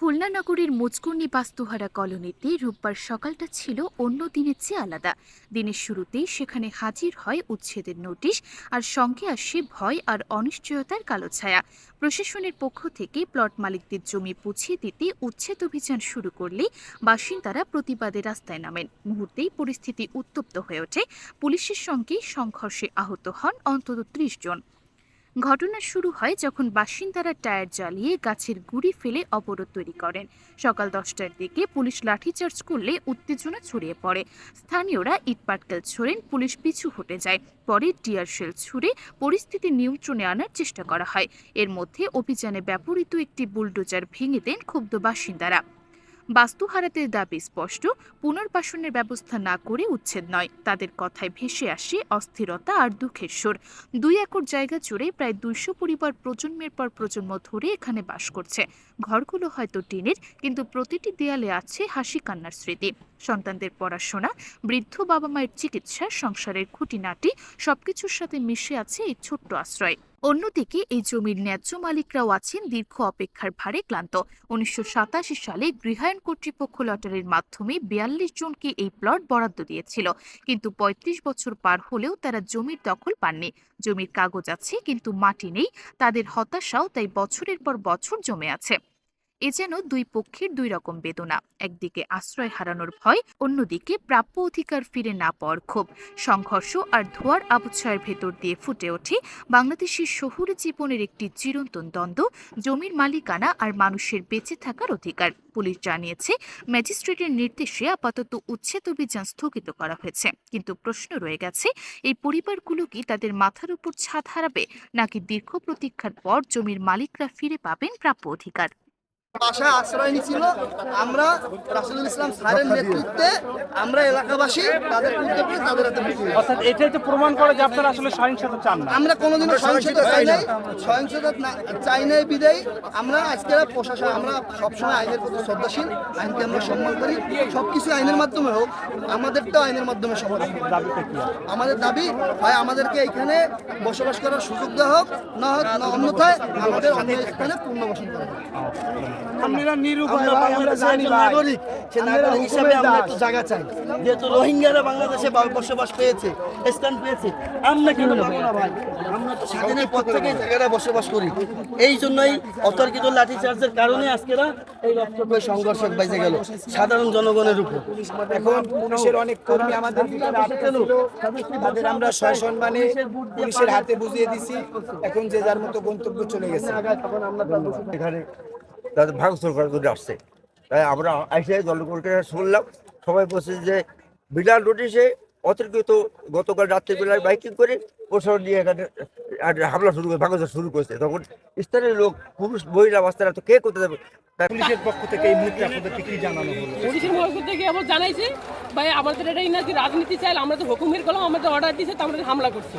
খুলনা নগরীর মুচকুর্নি বাস্তুহারা কলোনিতে রোববার সকালটা ছিল অন্য দিনের চেয়ে আলাদা। দিনের শুরুতেই সেখানে হাজির হয় উচ্ছেদের নোটিশ আর সঙ্গে আসে ভয় আর অনিশ্চয়তার কালো ছায়া। প্রশাসনের পক্ষ থেকে প্লট মালিকদের জমি পুছিয়ে দিতে উচ্ছেদ অভিযান শুরু করলে বাসিন্দারা প্রতিবাদে রাস্তায় নামেন। মুহূর্তেই পরিস্থিতি উত্তপ্ত হয়ে ওঠে। পুলিশের সঙ্গে সংঘর্ষে আহত হন অন্তত ত্রিশ জন। ঘটনা শুরু হয় যখন বাসিন্দারা টায়ার জ্বালিয়ে গাছের গুড়ি ফেলে অবরোধ তৈরি করেন। সকাল দশটার দিকে পুলিশ লাঠিচার্জ করলে উত্তেজনা ছড়িয়ে পড়ে। স্থানীয়রা ইটপাটকেল ছোড়েন, পুলিশ পিছু হটে যায়। পরে টিয়ার শেল ছুড়ে পরিস্থিতি নিয়ন্ত্রণে আনার চেষ্টা করা হয়। এর মধ্যে অভিযানে ব্যবহৃত একটি বুলডোজার ভেঙে দেন ক্ষুব্ধ বাসিন্দারা। বাস্তুহারাদের দাবি স্পষ্ট, পুনর্বাসনের ব্যবস্থা না করে উচ্ছেদ নয়। তাদের কথায় ভেসে আসে অস্থিরতা আর দুঃখের সুর। দুই একর জায়গা জুড়ে প্রায় দুইশো পরিবার প্রজন্মের পর প্রজন্ম ধরে এখানে বাস করছে। ঘরগুলো হয়তো টিনের, কিন্তু প্রতিটি দেয়ালে আছে হাসি কান্নার স্মৃতি। সন্তানদের পড়াশোনা, বৃদ্ধ বাবা মায়ের চিকিৎসা, সংসারের খুঁটিনাটি, সবকিছুর সাথে মিশে আছে এই ছোট্ট আশ্রয়। অন্যদিকে এই জমির ন্যায্য মালিকরাও আছেন দীর্ঘ অপেক্ষার ভারে ক্লান্ত। উনিশশো সাতাশি সালে গৃহায়ণ কর্তৃপক্ষ লটারির মাধ্যমে বিয়াল্লিশ জনকে এই প্লট বরাদ্দ দিয়েছিল। কিন্তু ৩৫ বছর পার হলেও তারা জমির দখল পাননি। জমির কাগজ আছে, কিন্তু মাটি নেই। তাদের হতাশাও তাই বছরের পর বছর জমে আছে। এ যেন দুই পক্ষের দুই রকম বেদনা, একদিকে আশ্রয় হারানোর ভয়, অন্যদিকে প্রাপ্য অধিকার ফিরে না পাওয়ার ক্ষোভ। সংঘর্ষ আর ধোয়ার আবছায়ের ভেতর দিয়ে ফুটে ওঠে বাংলাদেশের শহুরে জীবনের একটি চিরন্তন দ্বন্দ্ব, জমির মালিকানা আর মানুষের বেঁচে থাকার অধিকার। পুলিশ জানিয়েছে, ম্যাজিস্ট্রেটের নির্দেশে আপাতত উচ্ছেদ অভিযান স্থগিত করা হয়েছে। কিন্তু প্রশ্ন রয়ে গেছে, এই পরিবারগুলো কি তাদের মাথার উপর ছাদ হারাবে নাকি দীর্ঘ প্রতীক্ষার পর জমির মালিকরা ফিরে পাবেন প্রাপ্য অধিকার? বাসায় আশ্রয় নিছিল আমরা রাসুলুল ইসলাম স্যারের নেতৃত্বে আমরা এলাকাবাসী তাদের উদ্যোগে তাদের হাতে অর্থাৎ এটাই তো প্রমাণ করে যে আপনারা আসলে সহিংসতা চান না। আমরা কোনোদিনও সহিংসতা চাই নাই। সহিংসতা চাই নাই বিদায়। আমরা আজকে প্রশাসন আমরা সবসময় আইনের প্রতি শ্রদ্ধাশীল আইনকে আমরা সম্মান করি। সবকিছু আইনের মাধ্যমে হোক আমাদেরটাও আইনের মাধ্যমে সমাধান আমাদের দাবি হয় আমাদেরকে এখানে বসবাস করার সুযোগ দেওয়া হোক না হোক না অন্যথায় আমাদের অন্য স্থানে পুনর্বাসন করা হোক। আপনারা নিরুপায় আমরা আমরা জানি নাগরিক। সে আমরা নাগরিক হিসাবে আমরা একটু জায়গা চাই। যেহেতু রোহিঙ্গারা বাংলাদেশে বসবাস পেয়েছে স্থান পেয়েছে আমরা কেন পাবো না ভাই? আমরা তো স্বাধীনের পর থেকে জায়গায় বসবাস করি। এই জন্যই অতর্কিত লাঠিচার্জের কারণে আজকেরা এই রক্তক্ষয়ী সংঘর্ষ বেজে গেল সাধারণ জনগণের উপর। এখন পুলিশের অনেক কর্মী আমাদের ভিতরে আটকে। তাদের আমরা সসম্মানে পুলিশের হাতে বুঝিয়ে দিছি। এখন যে যার মতো গন্তব্য চলে গেছে। এখানে তাদের ভাঙচুর করার করে আসছে। তাই আমরা এসে জনগণকে শুনলাম সবাই বলছে যে বিনা নোটিশে অতিরিক্ত গতকাল রাত্রিবেলায় বাইকিং করে প্রশাসন নিয়ে এখানে আর হামলা শুরু করে ভাঙচুর শুরু করেছে। তখন স্থানীয় লোক পুরুষ মহিলা বাস্তারা তো কে করতে যাবে? পুলিশের পক্ষ থেকে এই মুহূর্তে আপনাদেরকে কি জানানো হলো? পুলিশের পক্ষ থেকে আবার জানাইছে ভাই আমাদের এটাই না যে রাজনীতি চাই আমরা তো হুকুমের কলম আমাদের অর্ডার দিয়েছে তো আমাদের হামলা করছে।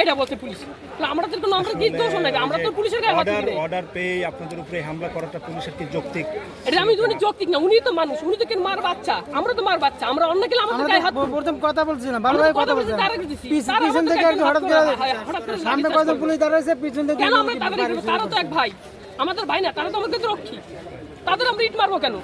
এটা বলছে পুলিশ। তাহলে আমাদের কোনো আমরা কি দোষ নাই আমরা তো পুলিশের গায়ে হাত অর্ডার অর্ডার পেয়ে আপনাদের উপরে হামলা করাটা পুলিশের কি যৌক্তিক? এটা আমি উনি যৌক্তিক না উনি তো মানুষ উনি তো কেন মার বাচ্চা? আমরা তো মার বাচ্চা আমরা অন্য কেলে আমাদের গায়ে হাত প্রথম কথা বলছি না আমরা তো কথা বলছি পিছন থেকে হঠাৎ করে সামনে কয়জন পুলিশ দাঁড়াইছে পিছন থেকে কেন আমরা তাদের তারা তো এক ভাই। আমাদের ভাই না তারা তো আমাদের রক্ষী। তাদের আমরা ইট মারবো কেন?